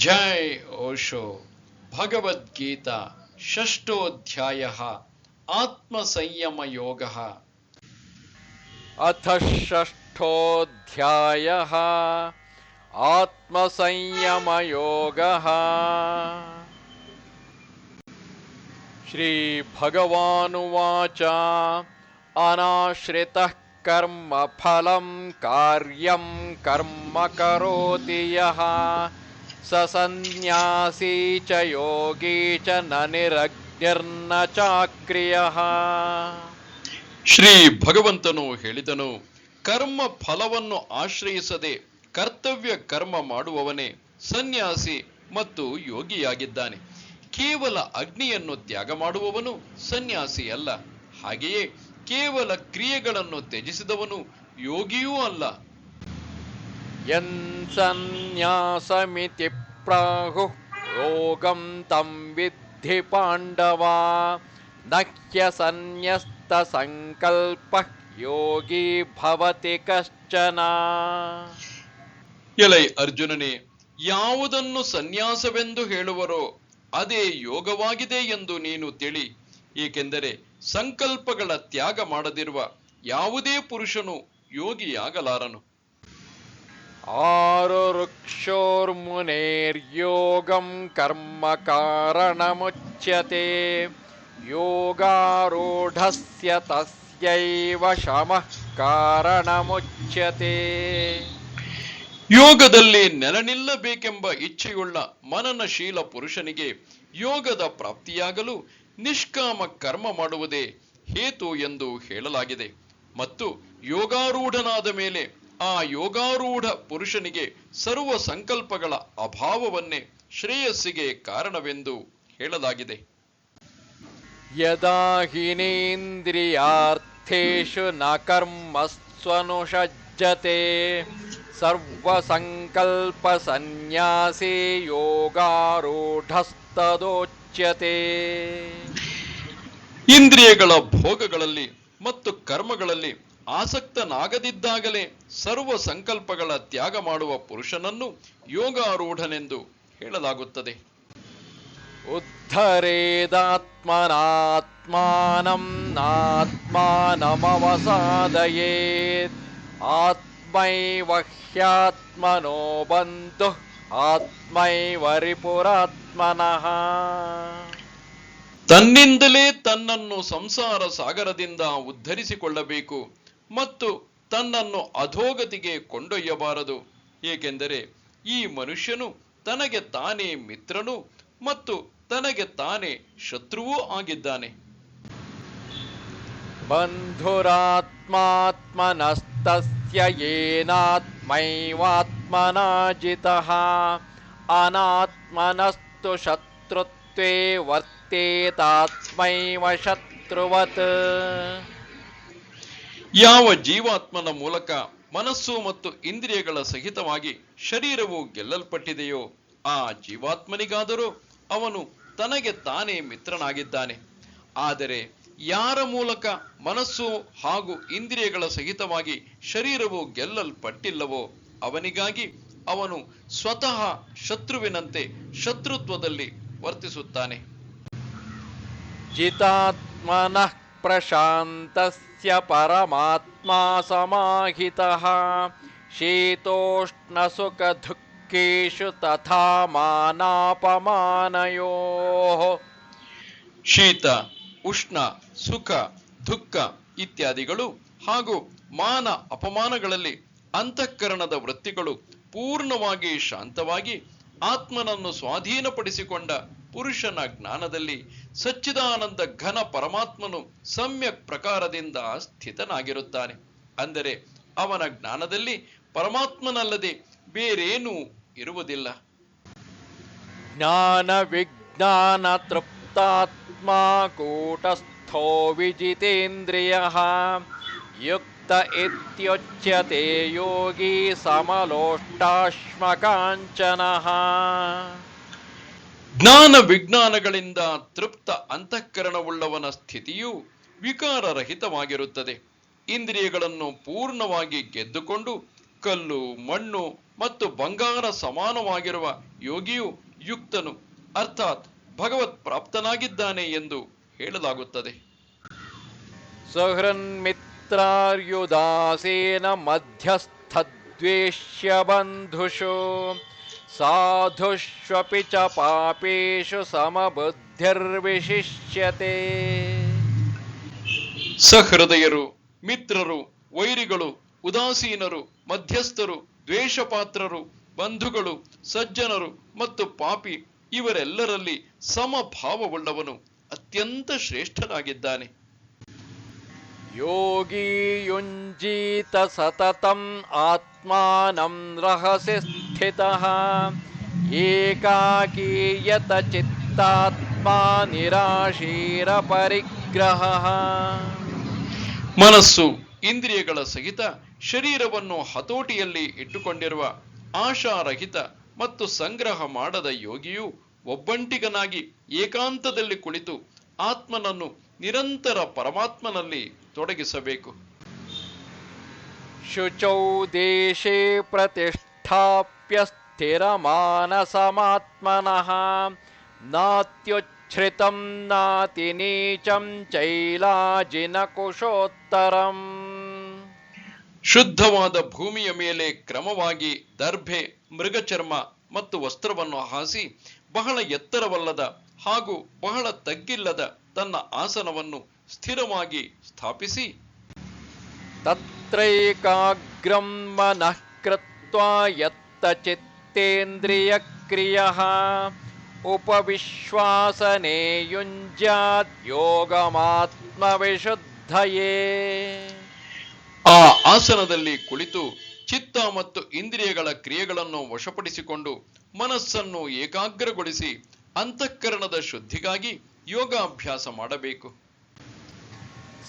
जय ओशो भगवद्गीता षष्ठोऽध्यायः आत्मसंयमयोगः। अथ षष्ठोऽध्यायः आत्मसंयमयोगः। श्रीभगवानुवाच अनाश्रितः कर्मफलं कार्यं कर्म करोति यः स सन्न्यासी च योगी च न निरग्निर्न चाक्रियः ಶ್ರೀ ಭಗವಂತನು ಹೇಳಿದನು ಕರ್ಮ ಫಲವನ್ನು ಆಶ್ರಯಿಸದೆ ಕರ್ತವ್ಯ ಕರ್ಮ ಮಾಡುವವನೇ ಸನ್ಯಾಸಿ ಮತ್ತು ಯೋಗಿಯಾಗಿದ್ದಾನೆ ಕೇವಲ ಅಗ್ನಿಯನ್ನು ತ್ಯಾಗ ಮಾಡುವವನು ಸನ್ಯಾಸಿ ಅಲ್ಲ ಹಾಗೆಯೇ ಕೇವಲ ಕ್ರಿಯೆಗಳನ್ನು ತ್ಯಜಿಸಿದವನು ಯೋಗಿಯೂ ಅಲ್ಲ यन्सन्न्यासमिति प्राहुः योगं तं विद्धि पाण्डवा न ह्यसन्न्यस्तसङ्कल्पः योगी भवति कश्चन ಎಲೈ ಅರ್ಜುನನೇ ಯಾವುದನ್ನು ಸನ್ಯಾಸವೆಂದು ಹೇಳುವರೋ ಅದೇ ಯೋಗವಾಗಿದೆ ಎಂದು ನೀನು ತಿಳಿ ಏಕೆಂದರೆ ಸಂಕಲ್ಪಗಳ ತ್ಯಾಗ ಮಾಡದಿರುವ ಯಾವುದೇ ಪುರುಷನು ಯೋಗಿಯಾಗಲಾರನು आरुरुक्षोर्मुनेर्योगं कर्म कारणमुच्यते योगारूढस्य तस्यैव शमः कारणमुच्यते ಯೋಗದಲ್ಲಿ ನೆಲನಿಲ್ಲಬೇಕೆಂಬ ಇಚ್ಛೆಯುಳ್ಳ ಮನನಶೀಲ ಪುರುಷನಿಗೆ ಯೋಗದ ಪ್ರಾಪ್ತಿಯಾಗಲು ನಿಷ್ಕಾಮ ಕರ್ಮ ಮಾಡುವುದೇ ಹೇತು ಎಂದು ಹೇಳಲಾಗಿದೆ ಮತ್ತು ಯೋಗಾರೂಢನಾದ ಮೇಲೆ ಆ ಯೋಗಾರೂಢ ಪುರುಷನಿಗೆ ಸರ್ವ ಸಂಕಲ್ಪಗಳ ಅಭಾವವನ್ನೇ ಶ್ರೇಯಸ್ಸಿಗೆ ಕಾರಣವೆಂದು ಹೇಳಲಾಗಿದೆ. ಯದಾ ಹಿನೇಂದ್ರಿಯಾರ್ಥೇಶು ನ ಕರ್ಮಸ್ವನುಷಜ್ಜತೆ ಸರ್ವಸಂಕಲ್ಪ ಸನ್ಯಾಸಿ ಯೋಗಾರೂಢಸ್ತದೋಚ್ಯತೆ. ಇಂದ್ರಿಯಗಳ ಭೋಗಗಳಲ್ಲಿ ಮತ್ತು ಕರ್ಮಗಳಲ್ಲಿ ಆಸಕ್ತನಾಗದಿದ್ದಾಗಲೇ ಸರ್ವ ಸಂಕಲ್ಪಗಳ ತ್ಯಾಗ ಮಾಡುವ ಪುರುಷನನ್ನು ಯೋಗಾರೂಢನೆಂದು ಹೇಳಲಾಗುತ್ತದೆ. ಉದ್ಧರೇದಾತ್ಮನಾತ್ಮಾನಂ ನಾತ್ಮಾನಮವಸಾದಯೇತ್ ಆತ್ಮೈವ ಹ್ಯಾತ್ಮನೋ ಬಂತು ಆತ್ಮೈವರಿಪುರಾತ್ಮನಃ ತನ್ನಿಂದಲೇ ತನ್ನನ್ನು ಸಂಸಾರ ಸಾಗರದಿಂದ ಉದ್ಧರಿಸಿಕೊಳ್ಳಬೇಕು. ಮತ್ತು ತನ್ನನ್ನು ಅಧೋಗತಿಗೆ ಕೊಂಡೊಯ್ಯಬಾರದು. ಏಕೆಂದರೆ ಈ ಮನುಷ್ಯನು ತನಗೆ ತಾನೇ ಮಿತ್ರನು ಮತ್ತು ತನಗೆ ತಾನೇ ಶತ್ರುವೂ ಆಗಿದ್ದಾನೆ. ಬಂಧುರಾತ್ಮಾತ್ಮನಸ್ತಸ್ಯಏನಾತ್ಮೈವಾತ್ಮನಾಚಿತಹ ಅನಾತ್ಮನಸ್ತು ಶತ್ರುತ್ವೇ ವರ್ತೇತಾತ್ಮೈವ ಶತ್ರುವತ್. ಯಾವ ಜೀವಾತ್ಮನ ಮೂಲಕ ಮನಸ್ಸು ಮತ್ತು ಇಂದ್ರಿಯಗಳ ಸಹಿತವಾಗಿ ಶರೀರವು ಗೆಲ್ಲಲ್ಪಟ್ಟಿದೆಯೋ ಆ ಜೀವಾತ್ಮನಿಗಾದರೂ ಅವನು ತನಗೆ ತಾನೇ ಮಿತ್ರನಾಗಿದ್ದಾನೆ. ಆದರೆ ಯಾರ ಮೂಲಕ ಮನಸ್ಸು ಹಾಗೂ ಇಂದ್ರಿಯಗಳ ಸಹಿತವಾಗಿ ಶರೀರವು ಗೆಲ್ಲಲ್ಪಟ್ಟಿಲ್ಲವೋ ಅವನಿಗಾಗಿ ಅವನು ಸ್ವತಃ ಶತ್ರುವಿನಂತೆ ಶತ್ರುತ್ವದಲ್ಲಿ ವರ್ತಿಸುತ್ತಾನೆ. ಜಿತಾತ್ಮನಃ ಪ್ರಶಾಂತ प्रशान्तस्य परमात्मा समाहितः शीतोष्णसुखदुःखेषु तथा मानापमानयोः ಶೀತ ಉಷ್ಣ ಸುಖ ದುಃಖ ಇತ್ಯಾದಿಗಳು ಹಾಗೂ ಮಾನ ಅಪಮಾನಗಳಲ್ಲಿ ಅಂತಃಕರಣದ ವೃತ್ತಿಗಳು ಪೂರ್ಣವಾಗಿ ಶಾಂತವಾಗಿ ಆತ್ಮನನ್ನು ಸ್ವಾಧೀನಪಡಿಸಿಕೊಂಡ ಪುರುಷನ ಜ್ಞಾನದಲ್ಲಿ ಸಚ್ಚಿದಾನಂದ ಘನ ಪರಮಾತ್ಮನು ಸಮ್ಯಕ್ ಪ್ರಕಾರದಿಂದ ಸ್ಥಿತನಾಗಿರುತ್ತಾನೆ. ಅಂದರೆ ಅವನ ಜ್ಞಾನದಲ್ಲಿ ಪರಮಾತ್ಮನಲ್ಲದೆ ಬೇರೇನೂ ಇರುವುದಿಲ್ಲ. ಜ್ಞಾನ ವಿಜ್ಞಾನ ತೃಪ್ತಾತ್ಮ ಕೂಟಸ್ಥೋ ವಿಜಿತೇಂದ್ರಿಯ ಯುಕ್ತ ಇತ್ಯುಚ್ಯತೆ ಯೋಗಿ ಸಮಲೋಷ್ಟಾಶ್ಮಕಾಂಚನಃ ಜ್ಞಾನ ವಿಜ್ಞಾನಗಳಿಂದ ತೃಪ್ತ ಅಂತಃಕರಣವುಳ್ಳವನ ಸ್ಥಿತಿಯು ವಿಕಾರರಹಿತವಾಗಿರುತ್ತದೆ. ಇಂದ್ರಿಯಗಳನ್ನು ಪೂರ್ಣವಾಗಿ ಗೆದ್ದುಕೊಂಡು ಕಲ್ಲು, ಮಣ್ಣು ಮತ್ತು ಬಂಗಾರ ಸಮಾನವಾಗಿರುವ ಯೋಗಿಯು ಯುಕ್ತನು, ಅರ್ಥಾತ್ ಭಗವತ್ ಪ್ರಾಪ್ತನಾಗಿದ್ದಾನೆ ಎಂದು ಹೇಳಲಾಗುತ್ತದೆ. ಸಹೃನ್ಮಿತ್ರಾರ್ಯುದಾಸೇನ ಮಧ್ಯಸ್ಥದ್ವೇಷ್ಯ ಬಂಧುಷು ಸಾಧುಷ್ವಪಿ ಚ ಪಾಪೇಶು ಸಮಬುದ್ಧಿರ್ವಿಶಿಷ್ಯತೆ. ಸಹೃದಯರು, ಮಿತ್ರರು, ವೈರಿಗಳು, ಉದಾಸೀನರು, ಮಧ್ಯಸ್ಥರು, ದ್ವೇಷಪಾತ್ರರು, ಬಂಧುಗಳು, ಸಜ್ಜನರು ಮತ್ತು ಪಾಪಿ ಇವರೆಲ್ಲರಲ್ಲಿ ಸಮಭಾವವುಳ್ಳವನು, ಅತ್ಯಂತ ಶ್ರೇಷ್ಠನಾಗಿದ್ದಾನೆ. ಯೋಗಿ ಯುಂಜೀತ ಸತತಂ ಆತ್ಮಾನಂ ರಹಸಿ ಸ್ಥಿತಃ ಏಕಾಕೀಯತ ಚಿತ್ತಾತ್ಮಾ ನಿರಾಶೀರ ಪರಿಗ್ರಹ ಮನಸ್ಸು ಇಂದ್ರಿಯಗಳ ಸಹಿತ ಶರೀರವನ್ನು ಹತೋಟಿಯಲ್ಲಿ ಇಟ್ಟುಕೊಂಡಿರುವ ಆಶಾರಹಿತ ಮತ್ತು ಸಂಗ್ರಹ ಮಾಡದ ಯೋಗಿಯು ಒಬ್ಬಂಟಿಗನಾಗಿ ಏಕಾಂತದಲ್ಲಿ ಕುಳಿತು ಆತ್ಮನನ್ನು ನಿರಂತರ ಪರಮಾತ್ಮನಲ್ಲಿ ತೊಡಗಿಸಬೇಕು. ಶುಚೌ ದೇಶೇ ಪ್ರತಿಷ್ಠಾಪ್ಯ ಸ್ಥಿರಮಾನಸಮಾತ್ಮನಃ ನಾತ್ಯುಚ್ಛ್ರಿತಂ ನಾತಿ ನೀಚಂ ಚೈಲಾಜಿನ ಕುಶೋತ್ತರಂ. ಶುದ್ಧವಾದ ಭೂಮಿಯ ಮೇಲೆ ಕ್ರಮವಾಗಿ ದರ್ಭೆ ಮೃಗಚರ್ಮ ಮತ್ತು ವಸ್ತ್ರವನ್ನು ಹಾಸಿ ಬಹಳ ಎತ್ತರವಲ್ಲದ ಹಾಗೂ ಬಹಳ ತಗ್ಗಿಲ್ಲದ ತನ್ನ ಆಸನವನ್ನು ಸ್ಥಿರವಾಗಿ ಸ್ಥಾಪಿಸಿ. ತತ್ರೈಕಾಗ್ರಂ ಮನಃ ಕೃತ್ವಾ ಯತ್ತ ಚಿತ್ತೇಂದ್ರಿಯ ಕ್ರಿಯಃ. ಉಪವಿಶ್ವಾಸನೆ ಯುಂಜಾತ್ ಆ ಆಸನದಲ್ಲಿ ಕುಳಿತು ಚಿತ್ತ ಮತ್ತು ಇಂದ್ರಿಯಗಳ ಕ್ರಿಯೆಗಳನ್ನು ವಶಪಡಿಸಿಕೊಂಡು ಮನಸ್ಸನ್ನು ಏಕಾಗ್ರಗೊಳಿಸಿ ಅಂತಃಕರಣದ ಶುದ್ಧಿಗಾಗಿ ಯೋಗಾಭ್ಯಾಸ ಮಾಡಬೇಕು.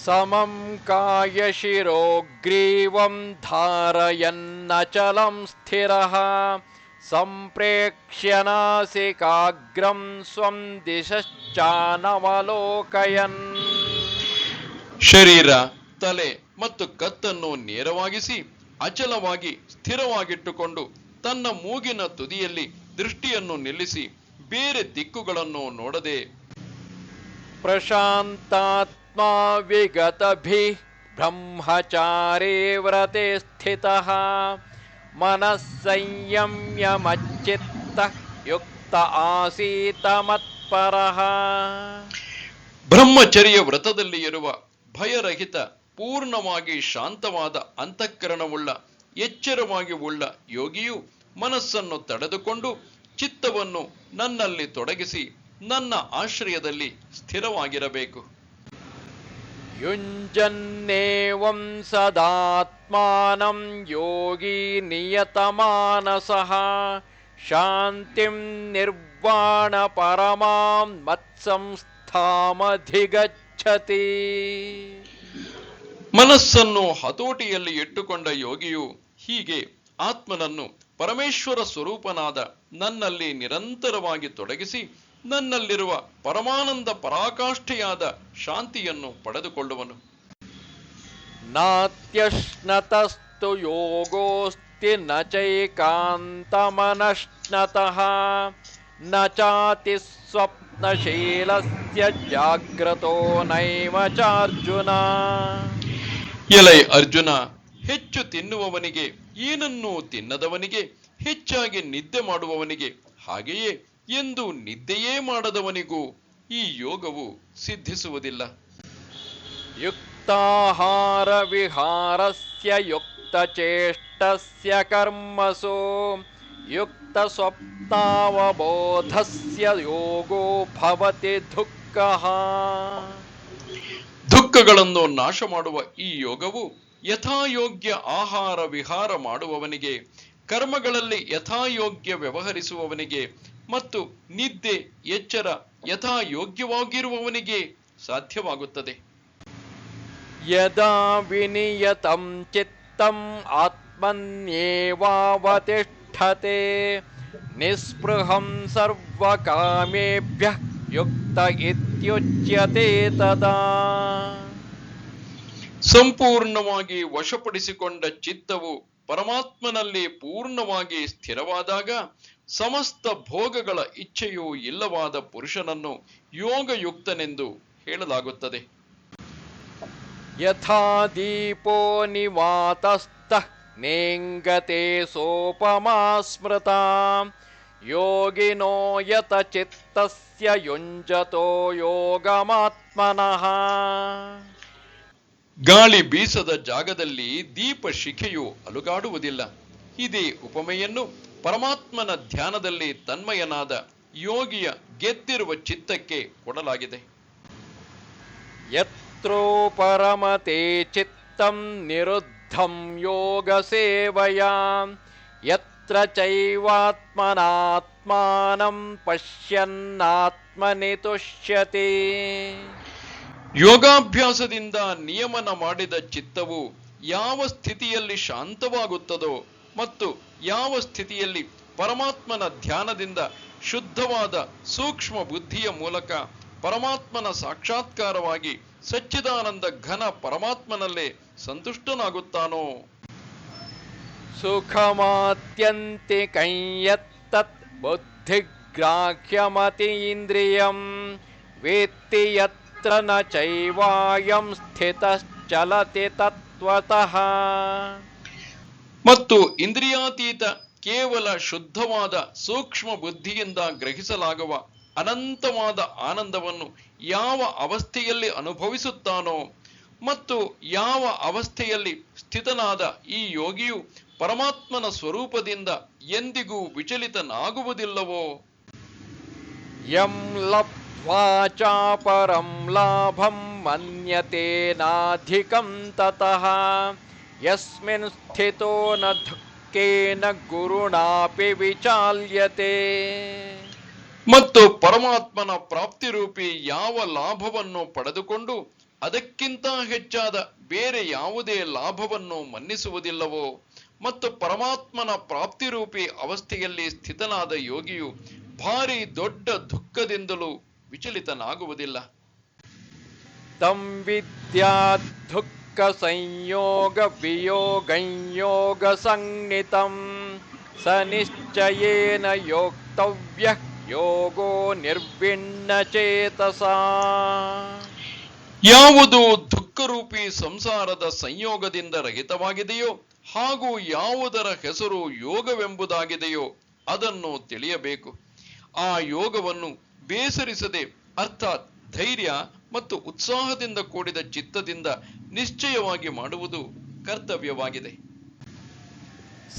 ಸಮಂ ಕಾಯಶಿರೋಗ್ರೀವಂ ಧಾರಯನ್ನಚಲಂ ಸ್ಥಿರಃ ಸಂಪ್ರೇಕ್ಷ್ಯ ನಾಸಿಕಾಗ್ರಂ ಸ್ವಂ ದಿಶಶ್ಚಾನವಲೋಕಯನ್ ಶರೀರ ತಲೆ ಮತ್ತು ಕತ್ತನ್ನು ನೇರವಾಗಿಸಿ ಅಚಲವಾಗಿ ಸ್ಥಿರವಾಗಿಟ್ಟುಕೊಂಡು ತನ್ನ ಮೂಗಿನ ತುದಿಯಲ್ಲಿ ದೃಷ್ಟಿಯನ್ನು ನಿಲ್ಲಿಸಿ ಬೇರೆ ದಿಕ್ಕುಗಳನ್ನು ನೋಡದೆ. ಪ್ರಶಾಂತಾತ್ಮಾ ವಿಗತಭಿ ಬ್ರಹ್ಮಚಾರೇ ವ್ರತೆ ಸ್ಥಿತಃ ಮನಃ ಸಂಯಮ್ಯ ಮಚ್ಚಿತ್ತಃ ಯುಕ್ತ ಆಸೀತ ಬ್ರಹ್ಮಚರ್ಯ ವ್ರತದಲ್ಲಿ ಇರುವ ಭಯರಹಿತ, ಪೂರ್ಣವಾಗಿ ಶಾಂತವಾದ, ಅಂತಃಕರಣವುಳ್ಳ, ಎಚ್ಚರವಾಗಿ ಉಳ್ಳ ಯೋಗಿಯು ಮನಸ್ಸನ್ನು ತಡೆದುಕೊಂಡು ಚಿತ್ತವನ್ನು ನನ್ನಲ್ಲಿ ತೊಡಗಿಸಿ ನನ್ನ ಆಶ್ರಯದಲ್ಲಿ ಸ್ಥಿರವಾಗಿರಬೇಕು. युञ्जन्नेवं सदात्मानं योगी नियतमानसः शान्तिं निर्वाणपरमां मत्संस्थामधिगच्छति ಮನಸ್ಸನ್ನು ಹತೋಟಿಯಲ್ಲಿ ಇಟ್ಟುಕೊಂಡ ಯೋಗಿಯು ಹೀಗೆ ಆತ್ಮನನ್ನು ಪರಮೇಶ್ವರ ಸ್ವರೂಪನಾದ ನನ್ನಲ್ಲಿ ನಿರಂತರವಾಗಿ ತೊಡಗಿಸಿ ನನ್ನಲ್ಲಿರುವ ಪರಮಾನಂದ ಪರಾಕಾಷ್ಠೆಯಾದ ಶಾಂತಿಯನ್ನು ಪಡೆದುಕೊಳ್ಳುವನು. ನಾತ್ಯಶ್ನತಸ್ತು ಯೋಗೋಸ್ತಿ ನ ಚೈಕಾಂತಮನಶ್ನತಃ ನ ಚಾತಿ ಸ್ವಪ್ನಶೀಲಸ್ಯ ಜಾಗ್ರತೋ ನೈವ ಚಾರ್ಜುನ. ಎಲೈ ಅರ್ಜುನ ಹೆಚ್ಚು ತಿನ್ನುವವನಿಗೆ ಏನನ್ನೂ ತಿನ್ನದವನಿಗೆ ಹೆಚ್ಚಾಗಿ ನಿದ್ದೆ ಮಾಡುವವನಿಗೆ ಹಾಗೆಯೇ ಎಂದು ನಿದ್ದೆಯೇ ಮಾಡದವನಿಗೂ ಈ ಯೋಗವು ಸಿದ್ಧಿಸುವುದಿಲ್ಲ. ಯುಕ್ತಾಹಾರ ವಿಹಾರಸ್ಯ ಯುಕ್ತ ಚೇಷ್ಟಸ್ಯ ಕರ್ಮಸು. ಯುಕ್ತ ಸ್ವಪ್ತಾವಬೋಧಸ್ಯ ಯೋಗೋ ಭವತಿ ದುಃಖಃ. ದುಃಖಗಳನ್ನು ನಾಶ ಮಾಡುವ ಈ ಯೋಗವು ಯಥಾಯೋಗ್ಯ ಆಹಾರ ವಿಹಾರ ಮಾಡುವವನಿಗೆ ಕರ್ಮಗಳಲ್ಲಿ ಯಥಾಯೋಗ್ಯ ವ್ಯವಹರಿಸುವವನಿಗೆ ಮತ್ತು ನಿದ್ದೆ ಎಚ್ಚರ ಯಥಾ ಯೋಗ್ಯವಾಗಿರುವವನಿಗೆ ಸಾಧ್ಯವಾಗುತ್ತದೆ. ಯದಾ ವಿನಿಯತಂ ಚಿತ್ತಂ ಆತ್ಮನ್ಯೇವಾವತಿಷ್ಠತೆ ನಿಸ್ಪೃಹಂ ಸರ್ವಕಾಮೇಭ್ಯ ಯುಕ್ತ ಇತ್ಯುಚ್ಯತೆ ತದಾ. ಸಂಪೂರ್ಣವಾಗಿ ವಶಪಡಿಸಿಕೊಂಡ ಚಿತ್ತವು ಪರಮಾತ್ಮನಲ್ಲಿ ಪೂರ್ಣವಾಗಿ ಸ್ಥಿರವಾದಾಗ ಸಮಸ್ತ ಭೋಗಗಳ ಇಚ್ಛೆಯೂ ಇಲ್ಲವಾದ ಪುರುಷನನ್ನು ಯೋಗಯುಕ್ತನೆಂದು ಹೇಳಲಾಗುತ್ತದೆ. ಯಥಾ ದೀಪೋ ನಿವಾತಸ್ಥ ನೇಂಗತೆ ಸೋಪಮಾ ಯೋಗಿನೋಯತ ಯೋಗಿನೋ ಯತ ಚಿತ್ತಸ್ಯ ಯುಂಜತೋ ಯೋಗಮಾತ್ಮನಃ. ಗಾಳಿ ಬೀಸದ ಜಾಗದಲ್ಲಿ ದೀಪ ಶಿಖೆಯು ಅಲುಗಾಡುವುದಿಲ್ಲ. ಇದೇ ಉಪಮೆಯನ್ನು ಪರಮಾತ್ಮನ ಧ್ಯಾನದಲ್ಲಿ ತನ್ಮಯನಾದ ಯೋಗಿಯ ಗೆದ್ದಿರುವ ಚಿತ್ತಕ್ಕೆ ಕೊಡಲಾಗಿದೆ. ಯತ್ರೋ ಪರಮತೆ ಚಿತ್ತಂ ನಿರುದ್ಧಂ ಯೋಗ ಸೇವಯಾ, ಯತ್ರ ಚೈವಾತ್ಮನಾತ್ಮಾನಂ ಪಶ್ಯನ್ನಾತ್ಮನಿ ತುಷ್ಯತೆ ಯೋಗಾಭ್ಯಾಸದಿಂದ ನಿಯಮನ ಮಾಡಿದ ಚಿತ್ತವು ಯಾವ ಸ್ಥಿತಿಯಲ್ಲಿ ಶಾಂತವಾಗುತ್ತದೋ ಮತ್ತು ಯಾವ ಸ್ಥಿತಿಯಲ್ಲಿ ಪರಮಾತ್ಮನ ಧ್ಯಾನದಿಂದ ಶುದ್ಧವಾದ ಸೂಕ್ಷ್ಮ ಬುದ್ಧಿಯ ಮೂಲಕ ಪರಮಾತ್ಮನ ಸಾಕ್ಷಾತ್ಕಾರವಾಗಿ ಸಚ್ಚಿದಾನಂದ ಘನ ಪರಮಾತ್ಮನಲ್ಲೇ ಸಂತುಷ್ಟನಾಗುತ್ತಾನೋ? ಸುಖಮಾತ್ಯಂತೆ ಕೈಯತ್ತತ್ ಬುದ್ಧಿಗ್ರಾಹ್ಯಮತಿ ಇಂದ್ರಿಯಂ ಯತ್ರ ನ ಚೈವಾಯಂ ಸ್ಥಿತಶ್ಚಲತಿ ತತ್ವತಃ. ಮತ್ತು ಇಂದ್ರಿಯಾತೀತ ಕೇವಲ ಶುದ್ಧವಾದ ಸೂಕ್ಷ್ಮ ಬುದ್ಧಿಯಿಂದ ಗ್ರಹಿಸಲಾಗುವ ಅನಂತವಾದ ಆನಂದವನ್ನು ಯಾವ ಅವಸ್ಥೆಯಲ್ಲಿ ಅನುಭವಿಸುತ್ತಾನೋ ಮತ್ತು ಯಾವ ಅವಸ್ಥೆಯಲ್ಲಿ ಸ್ಥಿತನಾದ ಈ ಯೋಗಿಯು ಪರಮಾತ್ಮನ ಸ್ವರೂಪದಿಂದ ಎಂದಿಗೂ ವಿಚಲಿತನಾಗುವುದಿಲ್ಲವೋ? ಯಂ ಲಬ್ಧ್ವಾ ಪರಂ ಲಾಭಂ ಮನ್ಯತೆ ನಾಧಿಕಂ ತತಃ ಯಸ್ಮಿನ್ ಸ್ಥಿತೋ ಧುಕ್ಕೇನ ಗುರುಣಾಪಿ ವಿಚಾಲ್ಯತೆ ಮತ್ತು ಪರಮಾತ್ಮನ ಪ್ರಾಪ್ತಿರೂಪಿ ಯಾವ ಲಾಭವನ್ನು ಪಡೆದುಕೊಂಡು ಅದಕ್ಕಿಂತ ಹೆಚ್ಚಾದ ಬೇರೆ ಯಾವುದೇ ಲಾಭವನ್ನು ಮನ್ನಿಸುವುದಿಲ್ಲವೋ, ಮತ್ತು ಪರಮಾತ್ಮನ ಪ್ರಾಪ್ತಿರೂಪಿ ಅವಸ್ಥೆಯಲ್ಲಿ ಸ್ಥಿತನಾದ ಯೋಗಿಯು ಭಾರಿ ದೊಡ್ಡ ದುಃಖದಿಂದಲೂ ವಿಚಲಿತನಾಗುವುದಿಲ್ಲ. ತಂ ವಿದ್ಯಾ ದುಃಖ ಸಂಯೋಗ ವಿಯೋಗಂಯೋಗ ಸಂಜ್ಞಿತಂ ಸ ನಿಶ್ಚಯೇನ ಯೋಕ್ತವ್ಯ ಯೋಗೋ ನಿರ್ವಿಣ್ಣ ಚೇತಸ ಯಾವುದು ದುಃಖರೂಪಿ ಸಂಸಾರದ ಸಂಯೋಗದಿಂದ ರಹಿತವಾಗಿದೆಯೋ ಹಾಗೂ ಯಾವುದರ ಹೆಸರು ಯೋಗವೆಂಬುದಾಗಿದೆಯೋ ಅದನ್ನು ತಿಳಿಯಬೇಕು. ಆ ಯೋಗವನ್ನು ಬೇಸರಿಸದೆ ಅರ್ಥಾತ್ ಧೈರ್ಯ ಮತ್ತು ಉತ್ಸಾಹದಿಂದ ಕೂಡಿದ ಚಿತ್ತದಿಂದ ನಿಶ್ಚಯವಾಗಿ ಮಾಡುವುದು ಕರ್ತವ್ಯವಾಗಿದೆ.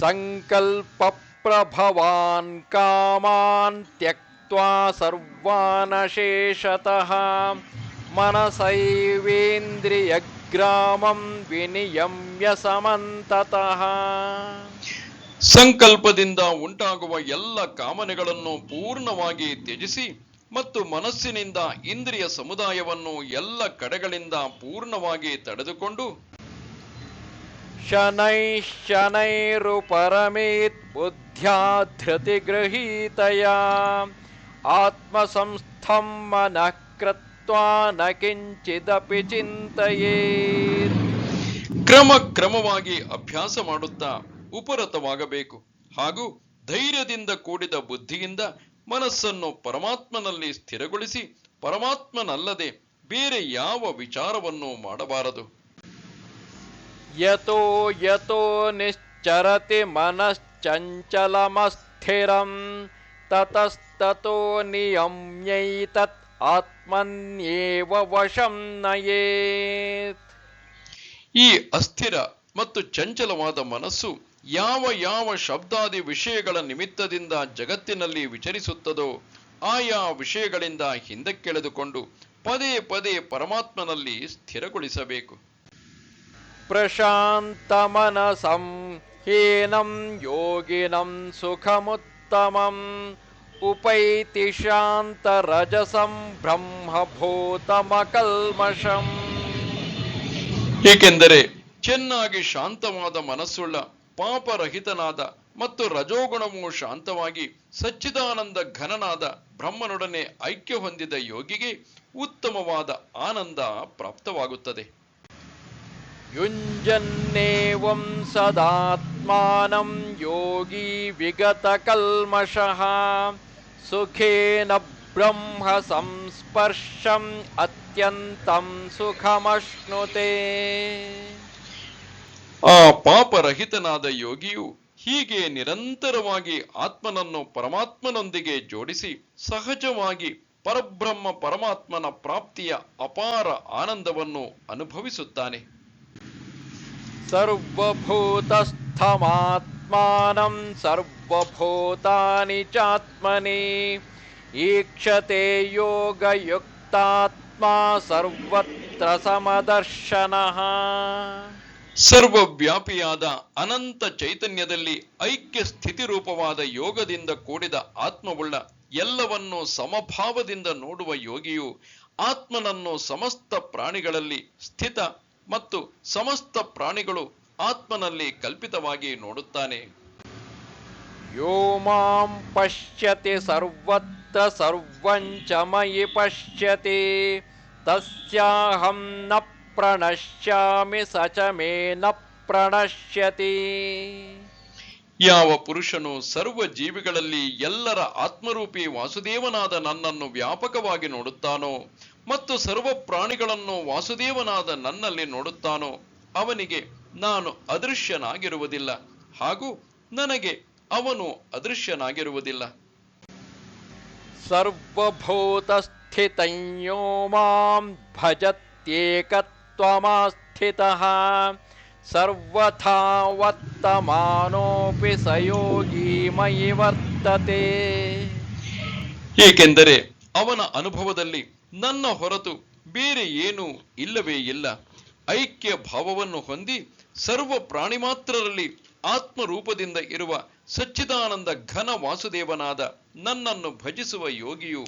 ಸಂಕಲ್ಪ ಪ್ರಭವಾನ್ ಕಾಮಾನ್ ತ್ಯಕ್ವಾ ಸರ್ವಾನಶೇಷತಃ. ಮನಸೈವೇಂದ್ರಿಯಗ್ರಾಮಂ ವಿನಿಯಮ್ಯ ಸಮಂತತಃ. ಸಂಕಲ್ಪದಿಂದ ಉಂಟಾಗುವ ಎಲ್ಲ ಕಾಮನೆಗಳನ್ನು ಪೂರ್ಣವಾಗಿ ತ್ಯಜಿಸಿ ಮತ್ತು ಮನಸ್ಸಿನಿಂದ ಇಂದ್ರಿಯ ಸಮುದಾಯವನ್ನು ಎಲ್ಲ ಕಡೆಗಳಿಂದ ಪೂರ್ಣವಾಗಿ ತಡೆದುಕೊಂಡು ಶನೈ ಶನೈರುಪರಮೇತ್ ಪರಮೇತ್ ಧೃತಿಗೃಹೀತಯಾ ಆತ್ಮಸಂಸ್ಥಂ ಆತ್ಮ ಕೃತ್ವಾ ನ ಕಿಂಚಿದಪಿ ಚಿಂತಯೇತ್. ಕ್ರಮ ಕ್ರಮವಾಗಿ ಅಭ್ಯಾಸ ಮಾಡುತ್ತಾ ಉಪರತವಾಗಬೇಕು ಹಾಗೂ ಧೈರ್ಯದಿಂದ ಕೂಡಿದ ಬುದ್ಧಿಯಿಂದ ಮನಸ್ಸನ್ನು ಪರಮಾತ್ಮನಲ್ಲಿ ಸ್ಥಿರಗೊಳಿಸಿ ಪರಮಾತ್ಮನಲ್ಲದೆ ಬೇರೆ ಯಾವ ವಿಚಾರವನ್ನು ಮಾಡಬಾರದು. ಯತೋ ಯತೋ ನಿಶ್ಚರತಿ ಮನಶ್ಚಂಚಲಮಸ್ಥಿರಂ ತತಸ್ತತೋ ನಿಯಮ್ಯೈತತ್ ಆತ್ಮನ್ಯೇವ ವಶಂ ನಯೇತ್. ಈ ಅಸ್ಥಿರ ಮತ್ತು ಚಂಚಲವಾದ ಮನಸ್ಸು ಯಾವ ಯಾವ ಶಬ್ದಾದಿ ವಿಷಯಗಳ ನಿಮಿತ್ತದಿಂದ ಜಗತ್ತಿನಲ್ಲಿ ವಿಚರಿಸುತ್ತದೋ ಆಯಾ ವಿಷಯಗಳಿಂದ ಹಿಂದಕ್ಕೆಳೆದುಕೊಂಡು ಪದೇ ಪದೇ ಪರಮಾತ್ಮನಲ್ಲಿ ಸ್ಥಿರಗೊಳಿಸಬೇಕು. ಪ್ರಶಾಂತಮನಸಂ ಹೀನಂ ಯೋಗಿನಂ ಸುಖಮುತ್ತಮಂ ಉಪೈತಿ ಶಾಂತರಜಸಂ ಬ್ರಹ್ಮಭೂತಮಕಲ್ಮಷಂ. ಏಕೆಂದರೆ ಚೆನ್ನಾಗಿ ಶಾಂತವಾದ ಮನಸ್ಸುಳ್ಳ ಪಾಪರಹಿತನಾದ ಮತ್ತು ರಜೋಗುಣವು ಶಾಂತವಾಗಿ ಸಚ್ಚಿದಾನಂದ ಘನನಾದ ಬ್ರಹ್ಮನೊಡನೆ ಐಕ್ಯ ಹೊಂದಿದ ಯೋಗಿಗೆ ಉತ್ತಮವಾದ ಆನಂದ ಪ್ರಾಪ್ತವಾಗುತ್ತದೆ. ಯುಂಜನ್ನೇವಂ ಸದಾತ್ಮಾನಂ ಯೋಗಿ ವಿಗತ ಕಲ್ಮಷಃ ಸುಖೇನ ಬ್ರಹ್ಮ ಸಂಸ್ಪರ್ಶಂ ಅತ್ಯಂತಂ ಸುಖಮಶ್ನುತೆ. ಆ ಪಾಪರಹಿತನಾದ ಯೋಗಿಯು ಹೀಗೆ ನಿರಂತರವಾಗಿ ಆತ್ಮನನ್ನು ಪರಮಾತ್ಮನೊಂದಿಗೆ ಜೋಡಿಸಿ ಸಹಜವಾಗಿ ಪರಬ್ರಹ್ಮ ಪರಮಾತ್ಮನ ಪ್ರಾಪ್ತಿಯ ಅಪಾರ ಆನಂದವನ್ನು ಅನುಭವಿಸುತ್ತಾನೆ. ಸರ್ವಭೂತಸ್ಥಮಾತ್ಮಾನಂ ಸರ್ವಭೂತಾನಿ ಚಾತ್ಮನಿ ಈಕ್ಷತೆ ಯೋಗಯುಕ್ತಾತ್ಮಾ ಸರ್ವತ್ರ ಸಮದರ್ಶನಃ ಸರ್ವವ್ಯಾಪಿಯಾದ ಅನಂತ ಚೈತನ್ಯದಲ್ಲಿ ಐಕ್ಯ ಸ್ಥಿತಿ ರೂಪವಾದ ಯೋಗದಿಂದ ಕೂಡಿದ ಆತ್ಮವುಳ್ಳ ಎಲ್ಲವನ್ನು ಸಮಭಾವದಿಂದ ನೋಡುವ ಯೋಗಿಯು ಆತ್ಮನನ್ನು ಸಮಸ್ತ ಪ್ರಾಣಿಗಳಲ್ಲಿ ಸ್ಥಿತ ಮತ್ತು ಸಮಸ್ತ ಪ್ರಾಣಿಗಳು ಆತ್ಮನಲ್ಲಿ ಕಲ್ಪಿತವಾಗಿ ನೋಡುತ್ತಾನೆ. ಯೋ ಮಾಂ ಪಶ್ಯತಿ ಸರ್ವತ್ರ ಸರ್ವಂಚಮಯಿ ಪಶ್ಯತಿ ತಸ್ಯಾಹಂ ನ ಪ್ರಣಶ್ಯಾಮಿ ಸಚ ಮೇ ಮೇನ ಪ್ರಣಶ್ಯತಿ. ಯಾವ ಪುರುಷನು ಸರ್ವ ಜೀವಿಗಳಲ್ಲಿ ಎಲ್ಲರ ಆತ್ಮರೂಪಿ ವಾಸುದೇವನಾದ ನನ್ನನ್ನು ವ್ಯಾಪಕವಾಗಿ ನೋಡುತ್ತಾನೋ ಮತ್ತು ಸರ್ವ ಪ್ರಾಣಿಗಳನ್ನು ವಾಸುದೇವನಾದ ನನ್ನಲ್ಲಿ ನೋಡುತ್ತಾನೋ ಅವನಿಗೆ ನಾನು ಅದೃಶ್ಯನಾಗಿರುವುದಿಲ್ಲ ಹಾಗೂ ನನಗೆ ಅವನು ಅದೃಶ್ಯನಾಗಿರುವುದಿಲ್ಲ. ಸರ್ವಭೂತ ಮಾಂ ಭಜತ್ಯೇಕತ್ सर्वथा वर्तमानोऽपि स योगी मयि ವರ್ತತೆ ಏಕೆಂದರೆ ಅವನ ಅನುಭವದಲ್ಲಿ ನನ್ನ ಹೊರತು ಬೇರೆ ಏನೂ ಇಲ್ಲವೇ ಇಲ್ಲ ಐಕ್ಯ ಭಾವವನ್ನು ಹೊಂದಿ ಸರ್ವ ಪ್ರಾಣಿ ಮಾತ್ರರಲ್ಲಿ ಆತ್ಮರೂಪದಿಂದ ಇರುವ ಸಚ್ಚಿದಾನಂದ ಘನ ವಾಸುದೇವನಾದ ನನ್ನನ್ನು ಭಜಿಸುವ ಯೋಗಿಯು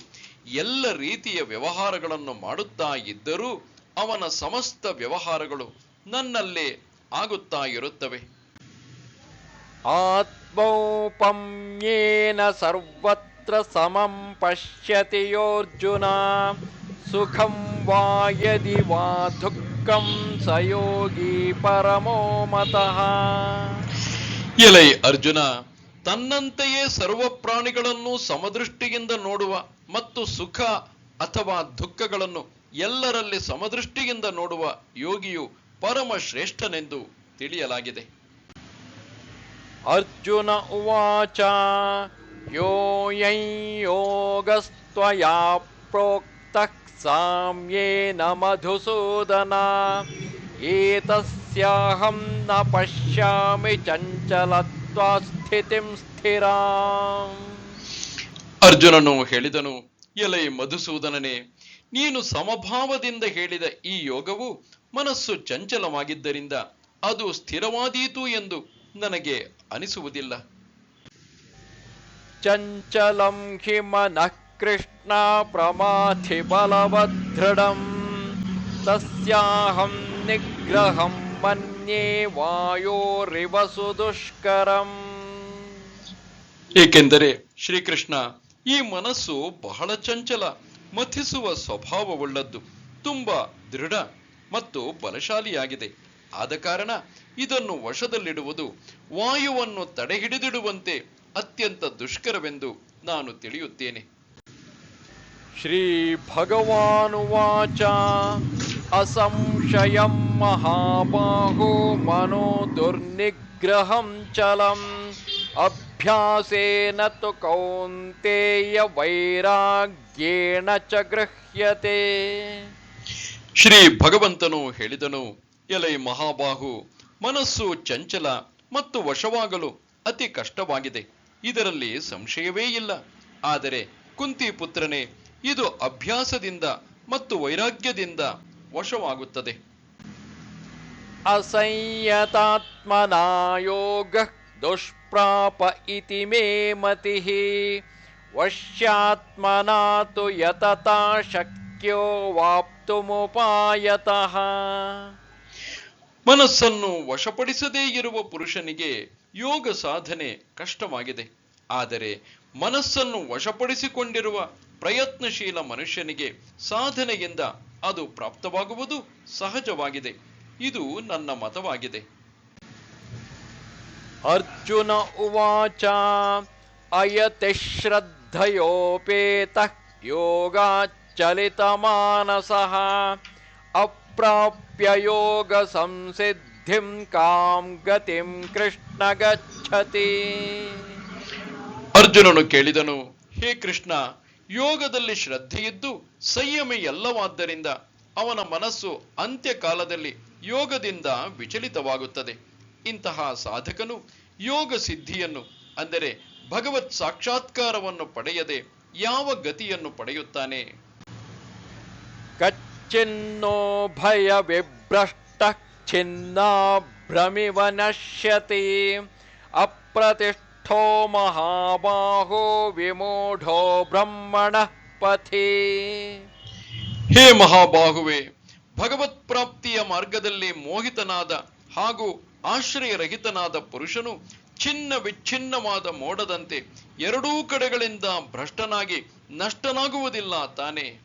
ಎಲ್ಲ ರೀತಿಯ ವ್ಯವಹಾರಗಳನ್ನು ಮಾಡುತ್ತಾ ಇದ್ದರೂ ಅವನ ಸಮಸ್ತ ವ್ಯವಹಾರಗಳು ನನ್ನಲ್ಲೇ ಆಗುತ್ತಾ ಇರುತ್ತವೆ. ಆತ್ಮೌಪಮ್ಯೇನ ಸರ್ವತ್ರ ಸಮಂ ಪಶ್ಯತಿಯೋರ್ಜುನ ಸುಖಂ ವಾಯದಿ ವಾ ದುಃಖಂ ಸಯೋಗಿ ಪರಮೋ ಮತಃ. ಎಲೈ ಅರ್ಜುನ ತನ್ನಂತೆಯೇ ಸರ್ವ ಪ್ರಾಣಿಗಳನ್ನು ಸಮದೃಷ್ಟಿಯಿಂದ ನೋಡುವ ಮತ್ತು ಸುಖ ಅಥವಾ ದುಃಖಗಳನ್ನು ಎಲ್ಲರಲ್ಲಿ ಸಮದೃಷ್ಟಿಯಿಂದ ನೋಡುವ ಯೋಗಿಯು ಪರಮ ಶ್ರೇಷ್ಠನೆಂದು ತಿಳಿಯಲಾಗಿದೆ. ಅರ್ಜುನ ಉವಾಚ ಯೋ ಯೋಗಸ್ತ್ವಯಾ ಪ್ರೋಕ್ತಃ ಸಾಮ್ಯೇನ ಮಧುಸೂದನ ಏತಸ್ಯಾಹಂ ನ ಪಶ್ಯಾಮಿ ಚಂಚಲತ್ವ ಸ್ಥಿತಿಂ ಸ್ಥಿರಾಂ. ಅರ್ಜುನನು ಹೇಳಿದನು ಎಲೈ ಮಧುಸೂದನನೇ ನೀನು ಸಮಭಾವದಿಂದ ಹೇಳಿದ ಈ ಯೋಗವು ಮನಸ್ಸು ಚಂಚಲವಾಗಿದ್ದರಿಂದ ಅದು ಸ್ಥಿರವಾದೀತು ಎಂದು ನನಗೆ ಅನಿಸುವುದಿಲ್ಲ. ಚಂಚಲಂ ಹಿ ಮನಃ ಕೃಷ್ಣ ಪ್ರಮಾಥಿ ಬಲವದೃಢಂ ತಸ್ಯಾಹಂ ನಿಗ್ರಹಂ ಮನ್ಯೇ ವಾಯೋರಿವಸು ದುಷ್ಕರಂ ಏಕೆಂದರೆ ಶ್ರೀಕೃಷ್ಣ ಈ ಮನಸ್ಸು ಬಹಳ ಚಂಚಲ. ಮಥಿಸುವ ಸ್ವಭಾವವುಳ್ಳದ್ದು. ತುಂಬ ದೃಢ ಮತ್ತು ಬಲಶಾಲಿಯಾಗಿದೆ. ಆದ ಕಾರಣ ಇದನ್ನು ವಶದಲ್ಲಿಡುವುದು ವಾಯುವನ್ನು ತಡೆಹಿಡಿದಿಡುವಂತೆ ಅತ್ಯಂತ ದುಷ್ಕರವೆಂದು ನಾನು ತಿಳಿಯುತ್ತೇನೆ. ಶ್ರೀ ಭಗವಾನುವಾಚ ಅಸಂಶಯಂ ಮಹಾಬಾಹೋ ಮನೋ ದುರ್ನಿಗ್ರಹಂ ಚಲಂ. अभ्यासेन तु कौन्तेय वैराग्येण च गृह्यते ಶ್ರೀ ಭಗವಂತನು ಹೇಳಿದನು ಎಲೈ ಮಹಾಬಾಹು ಮನಸ್ಸು ಚಂಚಲ ಮತ್ತು ವಶವಾಗಲು ಅತಿ ಕಷ್ಟವಾಗಿದೆ ಇದರಲ್ಲಿ ಸಂಶಯವೇ ಇಲ್ಲ ಆದರೆ ಕುಂತಿ ಪುತ್ರನೇ ಇದು ಅಭ್ಯಾಸದಿಂದ ಮತ್ತು ವೈರಾಗ್ಯದಿಂದ ವಶವಾಗುತ್ತದೆ असंयतात्मना योगः दुष्प्राप इति मे मतिः वश्यात्मना तु यतता शक्यो वाप्तुमुपायतः ಮನಸ್ಸನ್ನು ವಶಪಡಿಸದೇ ಇರುವ ಪುರುಷನಿಗೆ ಯೋಗ ಸಾಧನೆ ಕಷ್ಟವಾಗಿದೆ ಆದರೆ ಮನಸ್ಸನ್ನು ವಶಪಡಿಸಿಕೊಂಡಿರುವ ಪ್ರಯತ್ನಶೀಲ ಮನುಷ್ಯನಿಗೆ ಸಾಧನೆಯಿಂದ ಅದು ಪ್ರಾಪ್ತವಾಗುವುದು ಸಹಜವಾಗಿದೆ ಇದು ನನ್ನ ಮತವಾಗಿದೆ ಅರ್ಜುನ ಉವಾಚ, ಅಯತಿ ಶ್ರದ್ಧಯೋಪೇತ ಮಾನಸ ಅಪ್ರಾಪ್ಯ ಯೋಗ ಸಂಸಿದ್ಧಿಂ ಕಾಂ ಗತಿಂ ಕೃಷ್ಣ ಗಚ್ಚತಿ. ಅರ್ಜುನನು ಕೇಳಿದನು, ಹೇ ಕೃಷ್ಣ, ಯೋಗದಲ್ಲಿ ಶ್ರದ್ಧೆಯಿದ್ದು ಸಂಯಮಿ ಎಲ್ಲವಾದ್ದರಿಂದ ಅವನ ಮನಸ್ಸು ಅಂತ್ಯಕಾಲದಲ್ಲಿ ಯೋಗದಿಂದ ವಿಚಲಿತವಾಗುತ್ತದೆ. ಇಂತಹ ಸಾಧಕನು ಯೋಗ ಸಿದ್ಧಿಯನ್ನು ಅಂದರೆ ಭಗವತ್ ಸಾಕ್ಷಾತ್ಕಾರವನ್ನು ಪಡೆಯದೆ ಯಾವ ಗತಿಯನ್ನು ಪಡೆಯುತ್ತಾನೆ? ಕಚ್ಚಿನ್ನೋ ಭಯ ವಿಭ್ರಷ್ಟ ಚಿನ್ನ ಭ್ರಮಿವ ನಶ್ಯತಿ ಅಪ್ರತಿಷ್ಠೋ ಮಹಾಬಾಹೋ ವಿಮೂಢೋ ಬ್ರಹ್ಮಣ ಪಥಿ. ಹೇ ಮಹಾಬಾಹುವೆ ಭಗವತ್ ಪ್ರಾಪ್ತಿಯ ಮಾರ್ಗದಲ್ಲಿ ಮೋಹಿತನಾದ ಹಾಗೂ ಆಶ್ರಯರಹಿತನಾದ ಪುರುಷನು ಚಿನ್ನ ವಿಚ್ಛಿನ್ನವಾದ ಮೋಡದಂತೆ ಎರಡೂ ಕಡೆಗಳಿಂದ ಭ್ರಷ್ಟನಾಗಿ ನಷ್ಟನಾಗುವುದಿಲ್ಲ ತಾನೆ.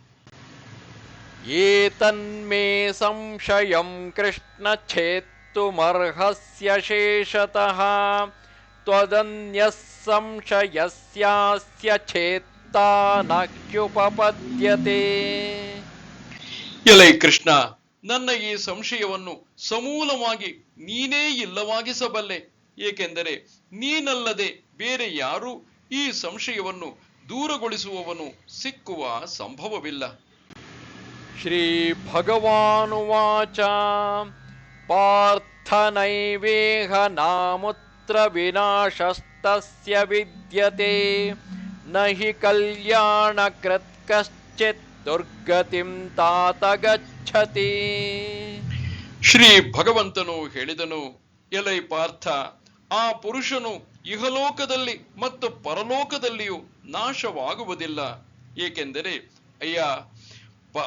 ಏತನ್ಮೇ ಸಂಶಯಂ ಕೃಷ್ಣ ಛೇತ್ತುಮರ್ಹಸ್ಯ ಶೇಷತಃ. ತ್ವದನ್ಯಃ ಸಂಶಯಸ್ಯಾಸ್ಯ ಛೇತ್ತಾ ನಕ್ಯುಪಪದ್ಯತೆ. ಎಲೈ ಕೃಷ್ಣ ನನ್ನ ಈ ಸಂಶಯವನ್ನು ಸಮೂಲವಾಗಿ ನೀನೇ ಇಲ್ಲವಾಗಿಸಬಲ್ಲೆ. ಏಕೆಂದರೆ ನೀನಲ್ಲದೆ ಬೇರೆ ಯಾರೂ ಈ ಸಂಶಯವನ್ನು ದೂರಗೊಳಿಸುವವನು ಸಿಕ್ಕುವ ಸಂಭವವಿಲ್ಲ. ಶ್ರೀ ಭಗವಾನುವಾಚ ಪಾರ್ಥನೈವೇಹ ನಾಮುತ್ರ ವಿನಾಶಸ್ತಸ್ಯ ವಿದ್ಯತೆ. ನಹಿ ಕಲ್ಯಾಣ ಕಶ್ಚಿತ್ ದುರ್ಗತಿಂ ತಾತ ಗಚ್ಚತಿ ಶ್ರೀ ಭಗವಂತನು ಹೇಳಿದನು, ಎಲೈ ಪಾರ್ಥ, ಆ ಪುರುಷನು ಇಹಲೋಕದಲ್ಲಿ ಮತ್ತು ಪರಲೋಕದಲ್ಲಿಯೂ ನಾಶವಾಗುವುದಿಲ್ಲ. ಏಕೆಂದರೆ, ಅಯ್ಯ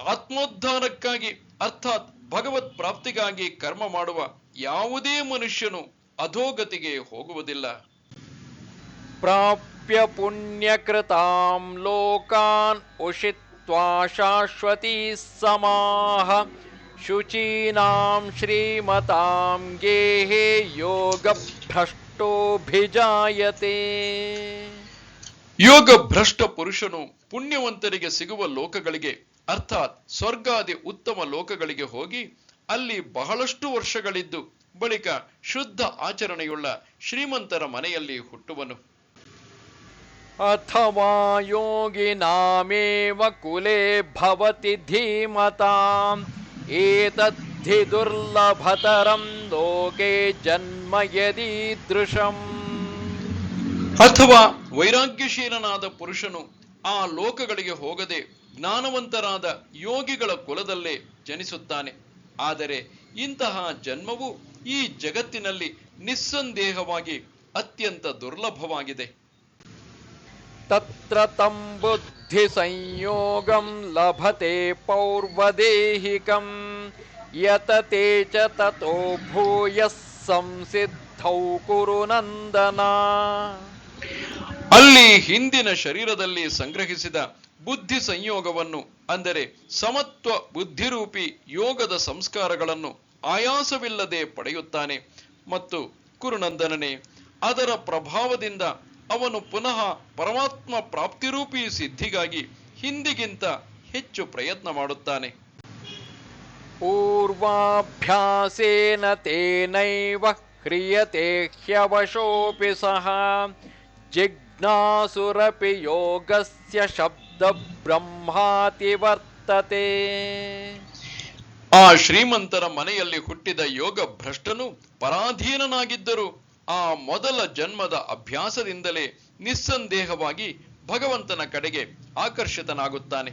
ಆತ್ಮೋದ್ಧಾರಕ್ಕಾಗಿ, ಅರ್ಥಾತ್ ಭಗವತ್ ಪ್ರಾಪ್ತಿಗಾಗಿ ಕರ್ಮ ಮಾಡುವ ಯಾವುದೇ ಮನುಷ್ಯನು ಅಧೋಗತಿಗೆ ಹೋಗುವುದಿಲ್ಲ. ಪ್ರಾಪ್ಯ ಪುಣ್ಯಕೃತಾಂ ಲೋಕಾನ್ ಉಷಿತ್ವಾ ಶಾಶ್ವತಿ ಸಮಾಹ. शुचीनां श्रीमतां गेहे योगभ्रष्टोऽभिजायते ಯೋಗ ಭ್ರಷ್ಟ ಪುರುಷನು ಪುಣ್ಯವಂತರಿಗೆ ಸಿಗುವ ಲೋಕಗಳಿಗೆ ಅರ್ಥಾತ್ ಸ್ವರ್ಗಾದಿ ಉತ್ತಮ ಲೋಕಗಳಿಗೆ ಹೋಗಿ ಅಲ್ಲಿ ಬಹಳಷ್ಟು ವರ್ಷಗಳಿದ್ದು ಬಳಿಕ ಶುದ್ಧ ಆಚರಣೆಯುಳ್ಳ ಶ್ರೀಮಂತರ ಮನೆಯಲ್ಲಿ ಹುಟ್ಟುವನು अथवा योगिनामेव कुले भवति धीमताम् एतद्धि दुर्लभतरं लोके जन्म यदीदृशम् ಅಥವಾ ವೈರಾಗ್ಯಶೀಲನಾದ ಪುರುಷನು ಆ ಲೋಕಗಳಿಗೆ ಹೋಗದೆ ಜ್ಞಾನವಂತರಾದ ಯೋಗಿಗಳ ಕುಲದಲ್ಲೇ ಜನಿಸುತ್ತಾನೆ ಆದರೆ ಇಂತಹ ಜನ್ಮವು ಈ ಜಗತ್ತಿನಲ್ಲಿ ನಿಸ್ಸಂದೇಹವಾಗಿ ಅತ್ಯಂತ ದುರ್ಲಭವಾಗಿದೆ तत्र तं बुद्धिसंयोगं लभते पौर्वदेहिकं यतते च ततो भूयः संसिद्धौ कुरु नन्दना ಅಲ್ಲಿ ಹಿಂದಿನ ಶರೀರದಲ್ಲಿ ಸಂಗ್ರಹಿಸಿದ ಬುದ್ಧಿ ಸಂಯೋಗವನ್ನು ಅಂದರೆ ಸಮತ್ವ ಬುದ್ಧಿರೂಪಿ ಯೋಗದ ಸಂಸ್ಕಾರಗಳನ್ನು ಆಯಾಸವಿಲ್ಲದೆ ಪಡೆಯುತ್ತಾನೆ ಮತ್ತು ಕುರುನಂದನನೆ ಅದರ ಪ್ರಭಾವದಿಂದ ಅವನು ಪುನಃ ಪರಮಾತ್ಮ ಪ್ರಾಪ್ತಿರೂಪಿ ಸಿದ್ಧಿಗಾಗಿ ಹಿಂದಿಗಿಂತ ಹೆಚ್ಚು ಪ್ರಯತ್ನ ಮಾಡುತ್ತಾನೆ. ಪೂರ್ವಾಭ್ಯಾಸೇನ ತೇನೈವ ಕ್ರಿಯತೆ ಹ್ಯವಶೋಪಿ ಸಹ. ಜಿಜ್ಞಾಸುರಪಿ ಯೋಗಸ್ಯ ಶಬ್ದ ಬ್ರಹ್ಮಾತಿ ವರ್ತತೆ. ಆ ಶ್ರೀಮಂತರ ಮನೆಯಲ್ಲಿ ಹುಟ್ಟಿದ ಯೋಗ ಭ್ರಷ್ಟನು ಪರಾಧೀನನಾಗಿದ್ದರು. ಆ ಮೊದಲ ಜನ್ಮದ ಅಭ್ಯಾಸದಿಂದಲೇ ನಿಸ್ಸಂದೇಹವಾಗಿ ಭಗವಂತನ ಕಡೆಗೆ ಆಕರ್ಷಿತನಾಗುತ್ತಾನೆ.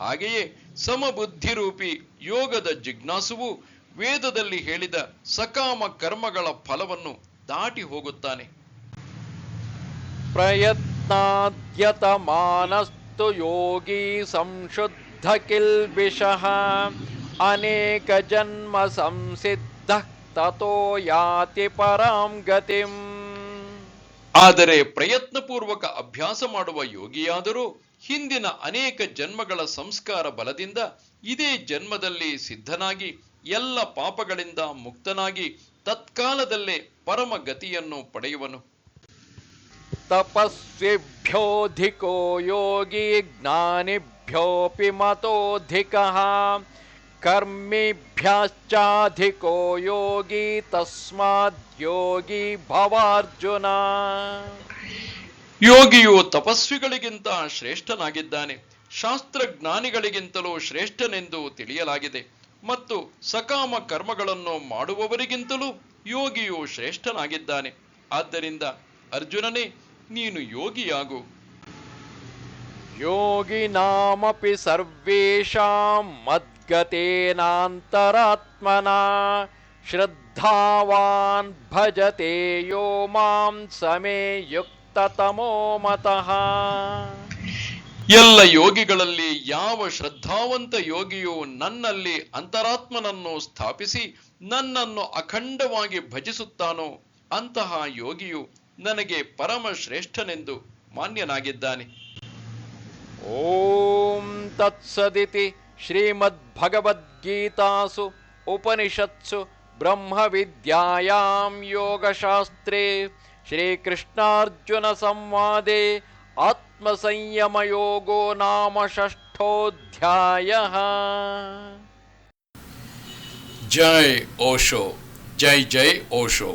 ಹಾಗೆಯೇ ಸಮಬುದ್ಧಿರೂಪಿ ಯೋಗದ ಜಿಜ್ಞಾಸುವು ವೇದದಲ್ಲಿ ಹೇಳಿದ ಸಕಾಮ ಕರ್ಮಗಳ ಫಲವನ್ನು ದಾಟಿ ಹೋಗುತ್ತಾನೆ. ಪ್ರಯತ್ನಾದ್ಯತ ಮಾನಸ್ತು ಯೋಗಿ ಸಂಶುದ್ಧ ಕಿಲ್ಬಿಷಃ. ಅನೇಕ ಜನ್ಮ ಸಂಸಿದ್ಧ ತಥೋ ಯಾತಿ ಪರಾಂ ಗತಿಂ. ಆದರೆ ಪ್ರಯತ್ನಪೂರ್ವಕ ಅಭ್ಯಾಸ ಮಾಡುವ ಯೋಗಿಯಾದರೂ ಹಿಂದಿನ ಅನೇಕ ಜನ್ಮಗಳ ಸಂಸ್ಕಾರ ಬಲದಿಂದ ಇದೇ ಜನ್ಮದಲ್ಲಿ ಸಿದ್ಧನಾಗಿ ಎಲ್ಲ ಪಾಪಗಳಿಂದ ಮುಕ್ತನಾಗಿ ತತ್ಕಾಲದಲ್ಲೇ ಪರಮ ಗತಿಯನ್ನು ಪಡೆಯುವನು. ತಪಸ್ವಿಭ್ಯೋಧಿಕೋ ಯೋಗಿ ಜ್ಞಾನಿಭ್ಯೋಪಿ ಮತೋಧಿಕ. ಕರ್ಮಿಭ್ಯಶ್ಚಾಧಿಕೋ ಯೋಗಿ ತಸ್ಮಾದ್ ಯೋಗಿ ಭವಾರ್ಜುನ ಯೋಗಿಯು ತಪಸ್ವಿಗಳಿಗಿಂತ ಶ್ರೇಷ್ಠನಾಗಿದ್ದಾನೆ. ಶಾಸ್ತ್ರಜ್ಞಾನಿಗಳಿಗಿಂತಲೂ ಶ್ರೇಷ್ಠನೆಂದು ತಿಳಿಯಲಾಗಿದೆ. ಮತ್ತು ಸಕಾಮ ಕರ್ಮಗಳನ್ನು ಮಾಡುವವರಿಗಿಂತಲೂ ಯೋಗಿಯು ಶ್ರೇಷ್ಠನಾಗಿದ್ದಾನೆ. ಆದ್ದರಿಂದ ಅರ್ಜುನನೇ ನೀನು ಯೋಗಿಯಾಗು. ಯೋಗಿ ನಾಮಪಿ ಸರ್ವೇಷಾಂ ಮದ್ಗತೇನಾಂತರಾತ್ಮನಾ ಶ್ರದ್ಧಾವಾನ್ ಭಜತೆ ಯೋ ಮಾಂ ಸಮೇ ಯುಕ್ತತಮೋ ಮತಃ ಎಲ್ಲ ಯೋಗಿಗಳಲ್ಲಿ ಯಾವ ಶ್ರದ್ಧಾವಂತ ಯೋಗಿಯು ನನ್ನಲ್ಲಿ ಅಂತರಾತ್ಮನನ್ನು ಸ್ಥಾಪಿಸಿ ನನ್ನನ್ನು ಅಖಂಡವಾಗಿ ಭಜಿಸುತ್ತಾನೋ ಅಂತಹ ಯೋಗಿಯು ನನಗೆ ಪರಮ ಶ್ರೇಷ್ಠನೆಂದು ಮಾನ್ಯನಾಗಿದ್ದಾನೆ. ಓಂ ತತ್ಸದಿತಿ श्रीमद्भगवद्गीतासु उपनिषत्सु ब्रह्म विद्यायां योगशास्त्रे श्रीकृष्णार्जुनसंवादे आत्मसंयमयोगो नाम षष्ठोऽध्यायः। जय ओशो जय जय ओशो।